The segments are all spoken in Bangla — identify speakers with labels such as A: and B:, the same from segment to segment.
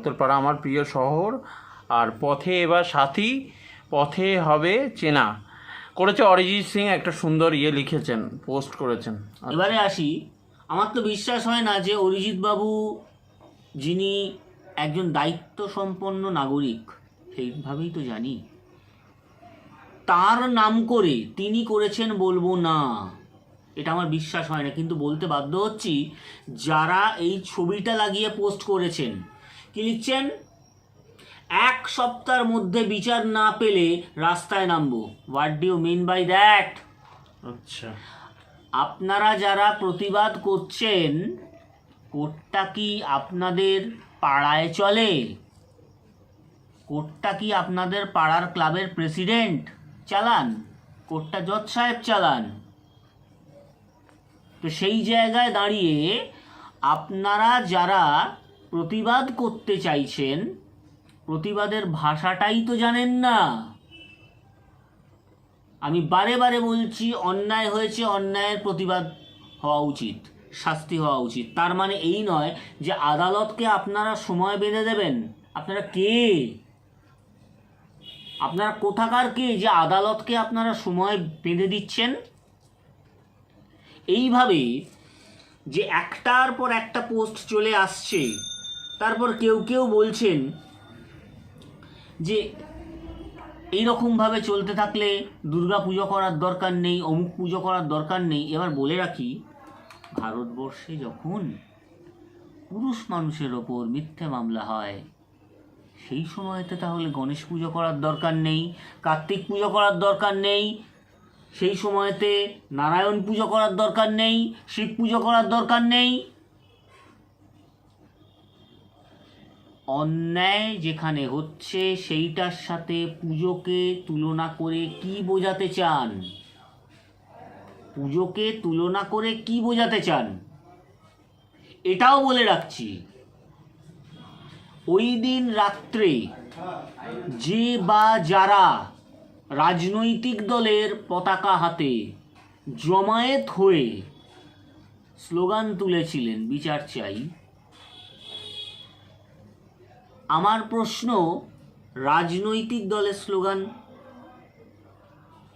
A: উত্তরপাড়া আমার প্রিয় শহর। আর পথে এবার সাথী, পথে হবে চেনা। করেছে অরিজিৎ সিং একটা সুন্দর ইয়ে লিখেছেন, পোস্ট করেছেন।
B: এবারে আসি। আমার তো বিশ্বাস হয় না যে অরিজিৎ বাবু যিনি একজন দায়িত্ব সম্পন্ন নাগরিক, সেইভাবেই তো জানি। তার নাম করে তিনি করেছেন বলব না, এটা আমার বিশ্বাস হয় না। কিন্তু বলতে বাধ্য হচ্ছি, যারা এই ছবিটা লাগিয়ে পোস্ট করেছেন কি লিখছেন? এক সপ্তাহের মধ্যে বিচার না পেলে রাস্তায় নামবো। What do mean by that
A: আচ্ছা।
B: আপনারা যারা প্রতিবাদ করছেন কোর্টটা কি আপনাদের পাড়ায় চলে? কোর্টটা কি আপনাদের পাড়ার ক্লাবের প্রেসিডেন্ট? চালান। কোর্টটা জজ সাহেব চালান। তো সেই জায়গায় দাঁড়িয়ে আপনারা যারা প্রতিবাদ করতে চাইছেন, প্রতিবাদের ভাষাটাই তো জানেন না। আমি বারে বারে বলছি, অন্যায় হয়েছে, অন্যায়ের প্রতিবাদ হওয়া উচিত, শাস্তি হওয়া উচিত। তার মানে এই নয় যে আদালতকে আপনারা সময় বেঁধে দেবেন। আপনারা কে? আপনারা কোথাকার কে যে আদালতকে আপনারা সময় বেঁধে দিচ্ছেন? এইভাবে যে একটার পর একটা পোস্ট চলে আসছে তারপর কেউ কেউ বলছেন যে এই এইরকমভাবে চলতে থাকলে দুর্গা পুজো করার দরকার নেই, অমুক পুজো করার দরকার নেই। এবার বলে রাখি, ভারতবর্ষে যখন পুরুষ মানুষের ওপর মিথ্যে মামলা হয়, সেই সময়তে তাহলে গণেশ পুজো করার দরকার নেই, কার্তিক পুজো করার দরকার নেই, সেই সময়তে নারায়ণ পুজো করার দরকার নেই, শিব পুজো করার দরকার নেই অন্যায় যেখানে হচ্ছে, সেইটার সাথে পুজোকে তুলনা করে কি বোঝাতে চান? পুজোকে তুলনা করে কি বোঝাতে চান? এটাও বলে রাখছি। ওই দিন রাত্রে যে বা যারা রাজনৈতিক দলের পতাকা হাতে জমায়েত হয়ে স্লোগান তুলেছিলেন, বিচার চাই আমার প্রশ্ন রাজনৈতিক দলের স্লোগান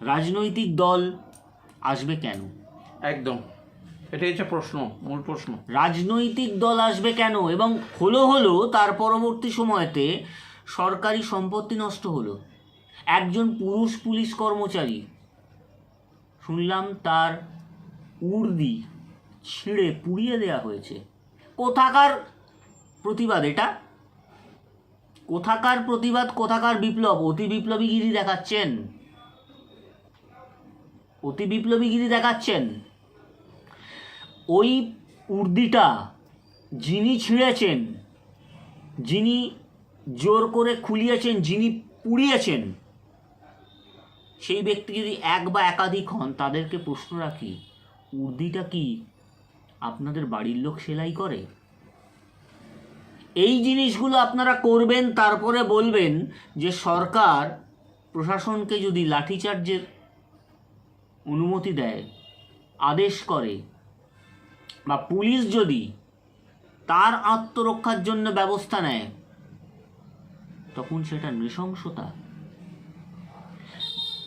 B: রাজনৈতিক দল আসবে কেন?
A: একদম এটাই হচ্ছে প্রশ্ন মূল প্রশ্ন।
B: রাজনৈতিক দল আসবে কেন? এবং হলো হলো তার পরবর্তী সময়তে সরকারি সম্পত্তি নষ্ট হলো। একজন পুরুষ পুলিশ কর্মচারী শুনলাম তার উর্দি ছিঁড়ে পুড়িয়ে দেয়া হয়েছে। কোথাকার প্রতিবাদ এটা? কোথাকার প্রতিবাদ, কোথাকার বিপ্লব? অতি বিপ্লবীগিরি দেখাচ্ছেন। অতি বিপ্লবীগিরি দেখাচ্ছেন। ওই উর্দিটা যিনি ছিঁড়েছেন, যিনি জোর করে খুলিয়েছেন, যিনি পুড়িয়েছেন, সেই ব্যক্তি যদি এক বা একাধিক হন, তাদেরকে প্রশ্ন রাখি, উর্দিটা কি আপনাদের বাড়ির লোক সেলাই করে? এই জিনিসগুলো আপনারা করবেন, তারপরে বলবেন যে সরকার প্রশাসনকে যদি লাঠিচার্জের অনুমতি দেয়, আদেশ করে, বা পুলিশ যদি তার আত্মরক্ষার জন্য ব্যবস্থা নেয়, তখন সেটা নৃশংসতা।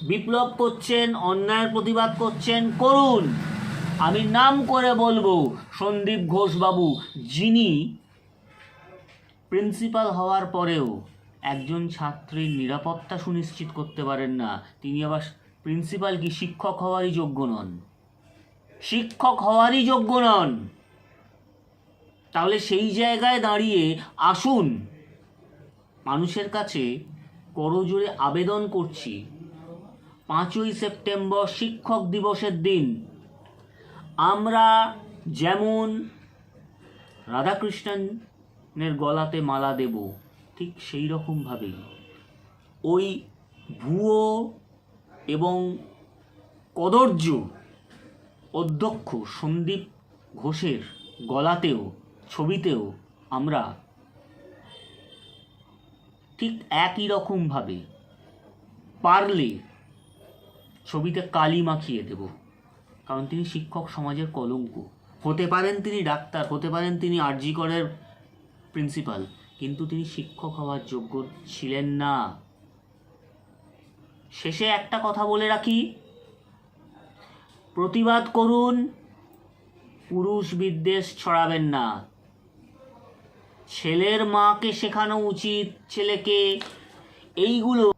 B: বিপ্লব করছেন, অন্যায়ের প্রতিবাদ করছেন, করুন। আমি নাম করে বলব, সন্দীপ ঘোষ বাবু যিনি প্রিন্সিপাল হওয়ার পরেও একজন ছাত্রীর নিরাপত্তা সুনিশ্চিত করতে পারেন না। তিনি আবার প্রিন্সিপাল কি শিক্ষক হওয়ারই যোগ্য নন? শিক্ষক হওয়ারই যোগ্য নন। তাহলে সেই জায়গায় দাঁড়িয়ে আসুন। মানুষের কাছে করজোরে আবেদন করছি, পাঁচই সেপ্টেম্বর শিক্ষক দিবসের দিন। আমরা যেমন রাধাকৃষ্ণনের গলাতে মালা দেব, ঠিক সেই রকমভাবেই ওই ভুয়ো এবং কদর্য অধ্যক্ষ সন্দীপ ঘোষের গলাতেও, ছবিতেও আমরা ঠিক একই রকমভাবে পারলে ছবিতে কালি মাখিয়ে দেব। কারণ তিনি শিক্ষক সমাজের কলঙ্ক। হতে পারেন তিনি ডাক্তার, হতে পারেন তিনি আরজি করের প্রিন্সিপাল কিন্তু তিনি শিক্ষক হওয়ার যোগ্য ছিলেন না। শেষে একটা কথা বলে রাখি। প্রতিবাদ করুন, পুরুষ বিদ্বেষ ছড়াবেন না। ছেলের মাকে শেখানো উচিত, ছেলেকে। এইগুলো